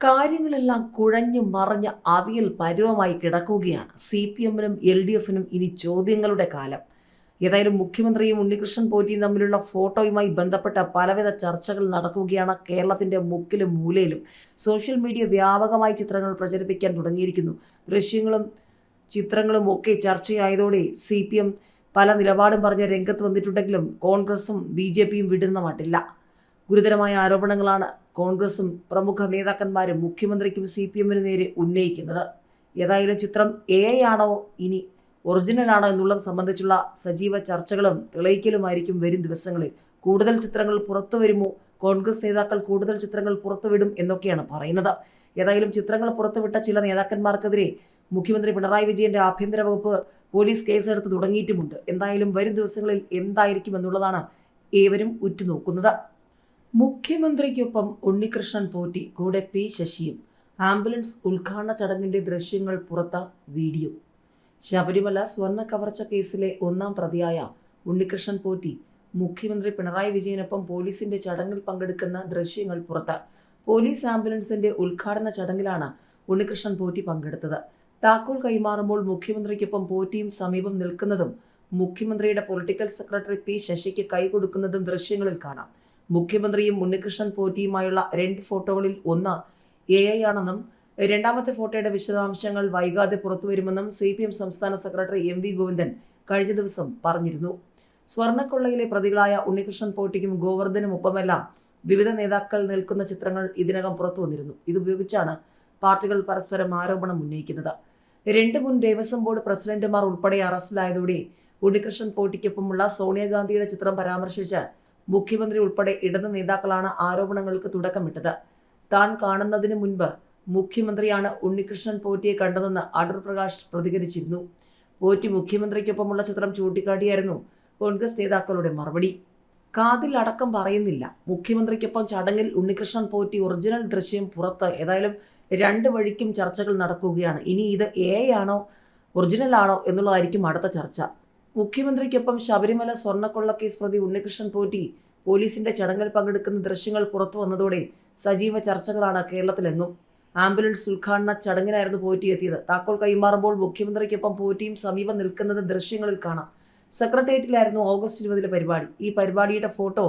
കാര്യങ്ങളെല്ലാം കുഴഞ്ഞു മറഞ്ഞ് അവിയൽ പരുവമായി കിടക്കുകയാണ്. സി പി എമ്മിനും എൽ ഡി എഫിനും ഇനി ചോദ്യങ്ങളുടെ കാലം. ഏതായാലും മുഖ്യമന്ത്രിയും ഉണ്ണികൃഷ്ണൻ പോറ്റിയും തമ്മിലുള്ള ഫോട്ടോയുമായി ബന്ധപ്പെട്ട പലവിധ ചർച്ചകൾ നടക്കുകയാണ് കേരളത്തിന്റെ മുക്കിലും മൂലയിലും. സോഷ്യൽ മീഡിയ വ്യാപകമായി ചിത്രങ്ങൾ പ്രചരിപ്പിക്കാൻ തുടങ്ങിയിരിക്കുന്നു. ദൃശ്യങ്ങളും ചിത്രങ്ങളും ഒക്കെ ചർച്ചയായതോടെ സി പി എം പല നിലപാടും പറഞ്ഞ് രംഗത്ത് വന്നിട്ടുണ്ടെങ്കിലും കോൺഗ്രസും ബി ജെ പിയും വിടുന്ന മട്ടില്ല. ഗുരുതരമായ ആരോപണങ്ങളാണ് കോൺഗ്രസും പ്രമുഖ നേതാക്കന്മാരും മുഖ്യമന്ത്രിക്കും സി പി എമ്മിന് നേരെ ഉന്നയിക്കുന്നത്. ഏതായാലും ചിത്രം എ ആണോ ഇനി ഒറിജിനൽ ആണോ എന്നുള്ളത് സംബന്ധിച്ചുള്ള സജീവ ചർച്ചകളും തെളിയിക്കലുമായിരിക്കും വരും ദിവസങ്ങളിൽ. കൂടുതൽ ചിത്രങ്ങൾ പുറത്തു വരുമോ? കോൺഗ്രസ് നേതാക്കൾ കൂടുതൽ ചിത്രങ്ങൾ പുറത്തുവിടും എന്നൊക്കെയാണ് പറയുന്നത്. ഏതായാലും ചിത്രങ്ങൾ പുറത്തുവിട്ട ചില നേതാക്കന്മാർക്കെതിരെ മുഖ്യമന്ത്രി പിണറായി വിജയന്റെ ആഭ്യന്തര വകുപ്പ് പോലീസ് കേസെടുത്ത് തുടങ്ങിയിട്ടുമുണ്ട്. എന്തായാലും വരും ദിവസങ്ങളിൽ എന്തായിരിക്കും എന്നുള്ളതാണ് ഏവരും ഉറ്റുനോക്കുന്നത്. മുഖ്യമന്ത്രിക്കൊപ്പം ഉണ്ണികൃഷ്ണൻ പോറ്റി. കൂടെ പി ശശിയും. ആംബുലൻസ് ഉദ്ഘാടന ചടങ്ങിന്റെ ദൃശ്യങ്ങൾ പുറത്ത വീഡിയോ. ശബരിമല സ്വർണ കവർച്ച കേസിലെ ഒന്നാം പ്രതിയായ ഉണ്ണികൃഷ്ണൻ പോറ്റി. മുഖ്യമന്ത്രി പിണറായി വിജയനൊപ്പം പോലീസിന്റെ ചടങ്ങിൽ പങ്കെടുക്കുന്ന ദൃശ്യങ്ങൾ പുറത്ത്. പോലീസ് ആംബുലൻസിന്റെ ഉദ്ഘാടന ചടങ്ങിലാണ് ഉണ്ണികൃഷ്ണൻ പോറ്റി പങ്കെടുത്തത്. താക്കോൽ കൈമാറുമ്പോൾ മുഖ്യമന്ത്രിക്കൊപ്പം പോറ്റിയും സമീപം നിൽക്കുന്നതും മുഖ്യമന്ത്രിയുടെ പൊളിറ്റിക്കൽ സെക്രട്ടറി പി ശശിക്ക് കൈ കൊടുക്കുന്നതും ദൃശ്യങ്ങളിൽ കാണാം. മുഖ്യമന്ത്രിയും ഉണ്ണികൃഷ്ണൻ പോറ്റിയുമായുള്ള രണ്ട് ഫോട്ടോകളിൽ ഒന്ന് എ ഐ ആണെന്നും രണ്ടാമത്തെ ഫോട്ടോയുടെ വിശദാംശങ്ങൾ വൈകാതെ പുറത്തുവരുമെന്നും സി പി എം സംസ്ഥാന സെക്രട്ടറി എം വി ഗോവിന്ദൻ കഴിഞ്ഞ ദിവസം പറഞ്ഞിരുന്നു. സ്വർണക്കൊള്ളയിലെ പ്രതികളായ ഉണ്ണികൃഷ്ണൻ പോറ്റിക്കും ഗോവർദ്ധനും ഒപ്പമെല്ലാം വിവിധ നേതാക്കൾ നിൽക്കുന്ന ചിത്രങ്ങൾ ഇതിനകം പുറത്തു വന്നിരുന്നു. ഇതുപയോഗിച്ചാണ് പാർട്ടികൾ പരസ്പരം ആരോപണം ഉന്നയിക്കുന്നത്. രണ്ട് മുൻ ദേവസ്വം ബോർഡ് പ്രസിഡന്റുമാർ ഉൾപ്പെടെ അറസ്റ്റിലായതോടെ ഉണ്ണികൃഷ്ണൻ പോറ്റിക്കൊപ്പമുള്ള സോണിയാഗാന്ധിയുടെ ചിത്രം പരാമർശിച്ച് മുഖ്യമന്ത്രി ഉൾപ്പെടെ ഇടത് നേതാക്കളാണ് ആരോപണങ്ങൾക്ക് തുടക്കമിട്ടത്. താൻ കാണുന്നതിന് മുൻപ് മുഖ്യമന്ത്രിയാണ് ഉണ്ണികൃഷ്ണൻ പോറ്റിയെ കണ്ടതെന്ന് അടൂർ പ്രകാശ് പ്രതികരിച്ചിരുന്നു. പോറ്റി മുഖ്യമന്ത്രിക്കൊപ്പമുള്ള ചിത്രം ചൂണ്ടിക്കാട്ടിയായിരുന്നു കോൺഗ്രസ് നേതാക്കളുടെ മറുപടി. കാതിൽ അടക്കം പറയുന്നില്ല. മുഖ്യമന്ത്രിക്കൊപ്പം ചടങ്ങിൽ ഉണ്ണികൃഷ്ണൻ പോറ്റി ഒറിജിനൽ ദൃശ്യം പുറത്ത് ഏതായാലും രണ്ട് വഴിക്കും ചർച്ചകൾ നടക്കുകയാണ്. ഇനി ഇത് എ ആണോ ഒറിജിനൽ ആണോ എന്നുള്ളതായിരിക്കും അടുത്ത ചർച്ച. മുഖ്യമന്ത്രിക്കൊപ്പം ശബരിമല സ്വർണക്കൊള്ള കേസ് പ്രതി ഉണ്ണികൃഷ്ണൻ പോറ്റി. പോലീസിന്റെ ചടങ്ങിൽ പങ്കെടുക്കുന്ന ദൃശ്യങ്ങൾ പുറത്തു വന്നതോടെ സജീവ ചർച്ചകളാണ് കേരളത്തിലെങ്ങും. ആംബുലൻസ് ഉദ്ഘാടന ചടങ്ങിനായിരുന്നു പോറ്റി എത്തിയത് താക്കോൽ കൈമാറുമ്പോൾ മുഖ്യമന്ത്രിക്കൊപ്പം പോറ്റിയും സമീപം നിൽക്കുന്നത് ദൃശ്യങ്ങളിൽ കാണാം. സെക്രട്ടേറിയറ്റിലായിരുന്നു ഓഗസ്റ്റ് ഇരുപതിലെ പരിപാടി. ഈ പരിപാടിയുടെ ഫോട്ടോ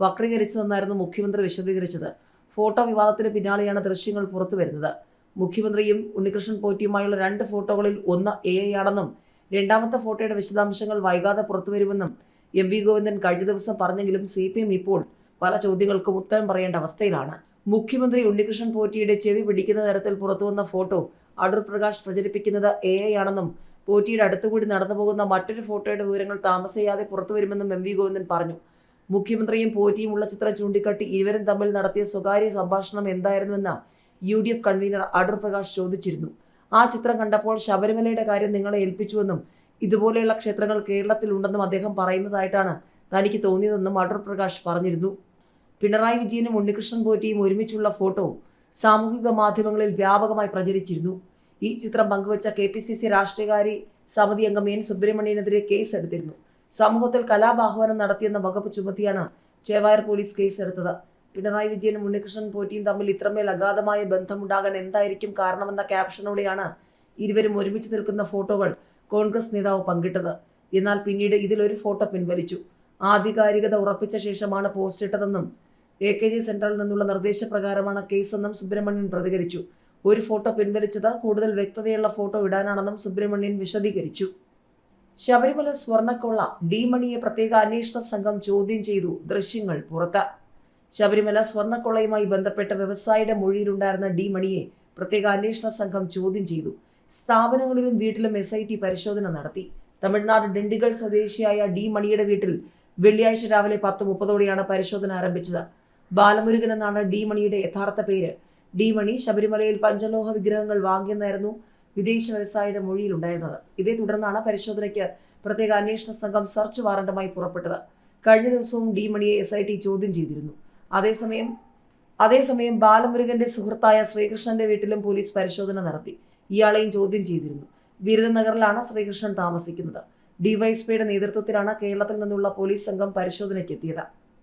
വക്രീകരിച്ചതെന്നായിരുന്നു മുഖ്യമന്ത്രി വിശദീകരിച്ചത്. ഫോട്ടോ വിവാദത്തിന് പിന്നാലെയാണ് ദൃശ്യങ്ങൾ പുറത്തു വരുന്നത്. മുഖ്യമന്ത്രിയും ഉണ്ണികൃഷ്ണൻ പോറ്റിയുമായുള്ള രണ്ട് ഫോട്ടോകളിൽ ഒന്ന് എ ആണെന്നും രണ്ടാമത്തെ ഫോട്ടോയുടെ വിശദാംശങ്ങൾ വൈകാതെ പുറത്തുവരുമെന്നും എം വി ഗോവിന്ദൻ കഴിഞ്ഞ ദിവസം പറഞ്ഞെങ്കിലും സി പി എം ഇപ്പോൾ പല ചോദ്യങ്ങൾക്കും ഉത്തരം പറയേണ്ട അവസ്ഥയിലാണ്. മുഖ്യമന്ത്രി ഉണ്ണികൃഷ്ണൻ പോറ്റിയുടെ ചെവി പിടിക്കുന്ന തരത്തിൽ പുറത്തുവന്ന ഫോട്ടോ അടൂർ പ്രകാശ് പ്രചരിപ്പിക്കുന്നത് എ ഐ ആണെന്നും പോറ്റിയുടെ അടുത്തുകൂടി നടന്നു പോകുന്ന മറ്റൊരു ഫോട്ടോയുടെ വിവരങ്ങൾ താമസിയാതെ പുറത്തുവരുമെന്നും എം വി ഗോവിന്ദൻ പറഞ്ഞു. മുഖ്യമന്ത്രിയും പോറ്റിയും ഉള്ള ചിത്രം ചൂണ്ടിക്കാട്ടി ഇരുവരും തമ്മിൽ നടത്തിയ സ്വകാര്യ സംഭാഷണം എന്തായിരുന്നുവെന്ന് U D F convener Adoor Prakash ചോദിച്ചിരുന്നു. ആ ചിത്രം കണ്ടപ്പോൾ ശബരിമലയുടെ കാര്യം നിങ്ങളെ ഏൽപ്പിച്ചുവെന്നും ഇതുപോലെയുള്ള ക്ഷേത്രങ്ങൾ കേരളത്തിൽ ഉണ്ടെന്നും അദ്ദേഹം പറയുന്നതായിട്ടാണ് തനിക്ക് തോന്നിയതെന്നും അടൂർ പ്രകാശ് പറഞ്ഞിരുന്നു. പിണറായി വിജയനും ഉണ്ണികൃഷ്ണൻ പോറ്റിയും ഒരുമിച്ചുള്ള ഫോട്ടോ സാമൂഹിക മാധ്യമങ്ങളിൽ വ്യാപകമായി പ്രചരിച്ചിരുന്നു. ഈ ചിത്രം പങ്കുവച്ച കെ പി സി സി രാഷ്ട്രീയകാരി സമിതി അംഗം എൻ സുബ്രഹ്മണ്യനെതിരെ കേസ് എടുത്തിരുന്നു സമൂഹത്തിൽ കലാപാഹ്വാനം നടത്തിയെന്ന വകുപ്പ് ചുമത്തിയാണ് ചേവായർ പോലീസ് കേസെടുത്തത്. പിണറായി വിജയനും ഉണ്ണികൃഷ്ണൻ പോറ്റിയും തമ്മിൽ ഇത്രമേൽ അഗാധമായ ബന്ധമുണ്ടാകാൻ എന്തായിരിക്കും കാരണമെന്ന ക്യാപ്ഷനോടെയാണ് ഇരുവരും ഒരുമിച്ച് നിൽക്കുന്ന ഫോട്ടോകൾ കോൺഗ്രസ് നേതാവ് പങ്കിട്ടത്. എന്നാൽ പിന്നീട് ഇതിലൊരു ഫോട്ടോ പിൻവലിച്ചു. ആധികാരികത ഉറപ്പിച്ച ശേഷമാണ് പോസ്റ്റ് ഇട്ടതെന്നും എ കെ ജി സെൻട്രലിൽ നിന്നുള്ള നിർദ്ദേശപ്രകാരമാണ് കേസെന്നും സുബ്രഹ്മണ്യൻ പ്രതികരിച്ചു. ഒരു ഫോട്ടോ പിൻവലിച്ചത് കൂടുതൽ വ്യക്തതയുള്ള ഫോട്ടോ ഇടാനാണെന്നും സുബ്രഹ്മണ്യൻ വിശദീകരിച്ചു. ശബരിമല സ്വർണക്കൊള്ള ഡി മണിയെ പ്രത്യേക അന്വേഷണ സംഘം ചോദ്യം ചെയ്തു. ദൃശ്യങ്ങൾ പുറത്ത്. ശബരിമല സ്വർണക്കൊള്ളയുമായി ബന്ധപ്പെട്ട വ്യവസായിയുടെ മൊഴിയിലുണ്ടായിരുന്ന ഡി മണിയെ പ്രത്യേക അന്വേഷണ സംഘം ചോദ്യം ചെയ്തു. സ്ഥാപനങ്ങളിലും വീട്ടിലും എസ് ഐ ടി പരിശോധന നടത്തി. തമിഴ്നാട് ഡിണ്ടിഗൽ സ്വദേശിയായ ഡി മണിയുടെ വീട്ടിൽ വെള്ളിയാഴ്ച രാവിലെ പത്ത് മുപ്പതോടെയാണ് പരിശോധന ആരംഭിച്ചത്. ബാലമുരുകൻ എന്നാണ് ഡി മണിയുടെ യഥാർത്ഥ പേര്. ഡി മണി ശബരിമലയിൽ പഞ്ചലോഹ വിഗ്രഹങ്ങൾ വാങ്ങിയെന്നായിരുന്നു വിദേശ വ്യവസായിയുടെ മൊഴിയിലുണ്ടായിരുന്നത്. ഇതേ തുടർന്നാണ് പരിശോധനയ്ക്ക് പ്രത്യേക അന്വേഷണ സംഘം സെർച്ച് വാറണ്ടുമായി പുറപ്പെട്ടത്. കഴിഞ്ഞ ദിവസവും ഡി മണിയെ എസ് ചോദ്യം ചെയ്തിരുന്നു. അതേസമയം അതേസമയം ബാലമുരുകന്റെ സുഹൃത്തായ ശ്രീകൃഷ്ണന്റെ വീട്ടിലും പോലീസ് പരിശോധന നടത്തി. ഇയാളെയും ചോദ്യം ചെയ്തിരുന്നു. വിരുദനഗറിലാണ് ശ്രീകൃഷ്ണൻ താമസിക്കുന്നത്. ഡിവൈഎസ്പിയുടെ നേതൃത്വത്തിലാണ് കേരളത്തിൽ നിന്നുള്ള പോലീസ് സംഘം പരിശോധനയ്ക്ക് എത്തിയത്